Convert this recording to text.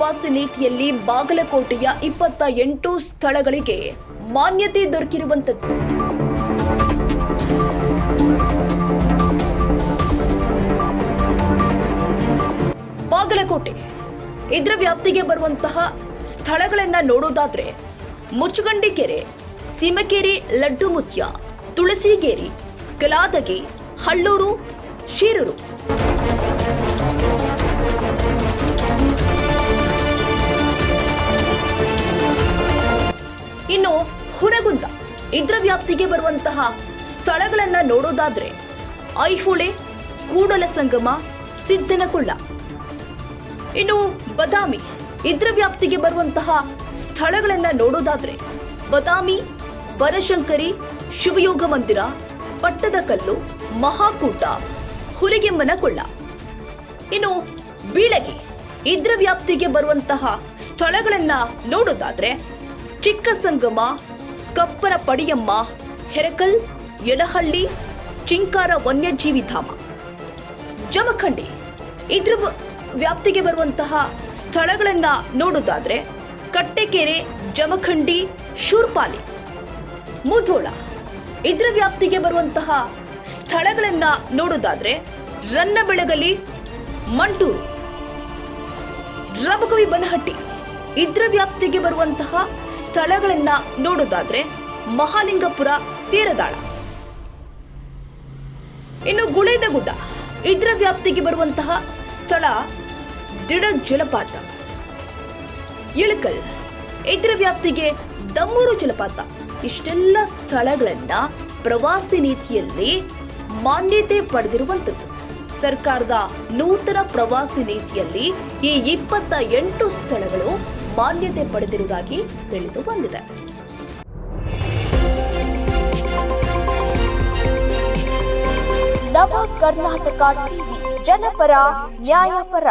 ಪ್ರವಾಸಿ ನೀತಿಯಲ್ಲಿ ಬಾಗಲಕೋಟೆಯ ಇಪ್ಪತ್ತ ಎಂಟು ಸ್ಥಳಗಳಿಗೆ ಮಾನ್ಯತೆ ದೊರಕಿರುವಂತದ್ದು ಬಾಗಲಕೋಟೆ, ಇದರ ವ್ಯಾಪ್ತಿಗೆ ಬರುವಂತಹ ಸ್ಥಳಗಳನ್ನ ನೋಡೋದಾದ್ರೆ ಮುಚ್ಚುಗಂಡಿ ಕೆರೆ ಸೀಮಕೇರಿ ಲಡ್ಡು ಮುತ್ಯ ತುಳಸಿಗೇರಿ, ಕಲಾದಗಿ, ಹಳ್ಳೂರು, ಶೀರೂರು. ಇನ್ನು ಹುರಗುಂದ ಇದರ ವ್ಯಾಪ್ತಿಗೆ ಬರುವಂತಹ ಸ್ಥಳಗಳನ್ನ ನೋಡೋದಾದ್ರೆ ಐಹೊಳೆ, ಕೂಡಲ ಸಂಗಮ ಸಿದ್ದನಕೊಳ್ಳ ಇನ್ನು ಬದಾಮಿ ಇದರ ವ್ಯಾಪ್ತಿಗೆ ಬರುವಂತಹ ಸ್ಥಳಗಳನ್ನ ನೋಡೋದಾದ್ರೆ ಬದಾಮಿ ಬನಶಂಕರಿ ಶಿವಯೋಗ ಮಂದಿರ ಪಟ್ಟದಕಲ್ಲು ಮಹಾಕೂಟ ಹುಲಿಗೆಮ್ಮನಕೊಳ್ಳ ಇನ್ನು ಬೀಳಗಿ ಇದ್ರ ವ್ಯಾಪ್ತಿಗೆ ಬರುವಂತಹ ಸ್ಥಳಗಳನ್ನ ನೋಡೋದಾದ್ರೆ ಚಿಕ್ಕ ಸಂಗಮ ಕಪ್ಪರ ಪಡಿಯಮ್ಮ ಹೆರಕಲ್ ಎಡಹಳ್ಳಿ ಚಿಂಕಾರ ವನ್ಯಜೀವಿ ಧಾಮ. ಜಮಖಂಡಿ. ಇದ್ರ ವ್ಯಾಪ್ತಿಗೆ ಬರುವಂತಹ ಸ್ಥಳಗಳನ್ನ ನೋಡೋದಾದ್ರೆ ಕಟ್ಟೆಕೆರೆ, ಜಮಖಂಡಿ, ಶೂರ್ಪಾಲಿ, ಮುಧೋಳ. ಇದ್ರ ವ್ಯಾಪ್ತಿಗೆ ಬರುವಂತಹ ಸ್ಥಳಗಳನ್ನ ನೋಡೋದಾದ್ರೆ ರನ್ನಬೆಳಗಲಿ ಮಂಟೂರು ರಬಕವಿ ಬನಹಟ್ಟಿ. ಇದ್ರ ವ್ಯಾಪ್ತಿಗೆ ಬರುವಂತಹ ಸ್ಥಳಗಳನ್ನ ನೋಡೋದಾದ್ರೆ ಮಹಾಲಿಂಗಪುರ ತೀರದಾಳ. ಇನ್ನು ಗುಳೇದ ಗುಡ್ಡ ಇದ್ರ ವ್ಯಾಪ್ತಿಗೆ ಬರುವಂತಹ ಸ್ಥಳ ದಿಡ ಜಲಪಾತ. ಇಳಕಲ್ ಇದ್ರ ವ್ಯಾಪ್ತಿಗೆ ದಮ್ಮೂರು ಜಲಪಾತ. ಇಷ್ಟೆಲ್ಲ ಸ್ಥಳಗಳನ್ನ ಪ್ರವಾಸಿ ನೀತಿಯಲ್ಲಿ ಮಾನ್ಯತೆ ಪಡೆದಿರುವಂಥದ್ದು. ಸರ್ಕಾರದ ನೂತನ ಪ್ರವಾಸಿ ನೀತಿಯಲ್ಲಿ ಈ ಇಪ್ಪತ್ತ ಎಂಟು ಸ್ಥಳಗಳು ಮಾನ್ಯತೆ ಪಡೆದಿರುವುದಾಗಿ ತಿಳಿದು ಬಂದಿದೆ. ನವ ಕರ್ನಾಟಕ ಟಿವಿ ಜನಪರ ನ್ಯಾಯಪರ.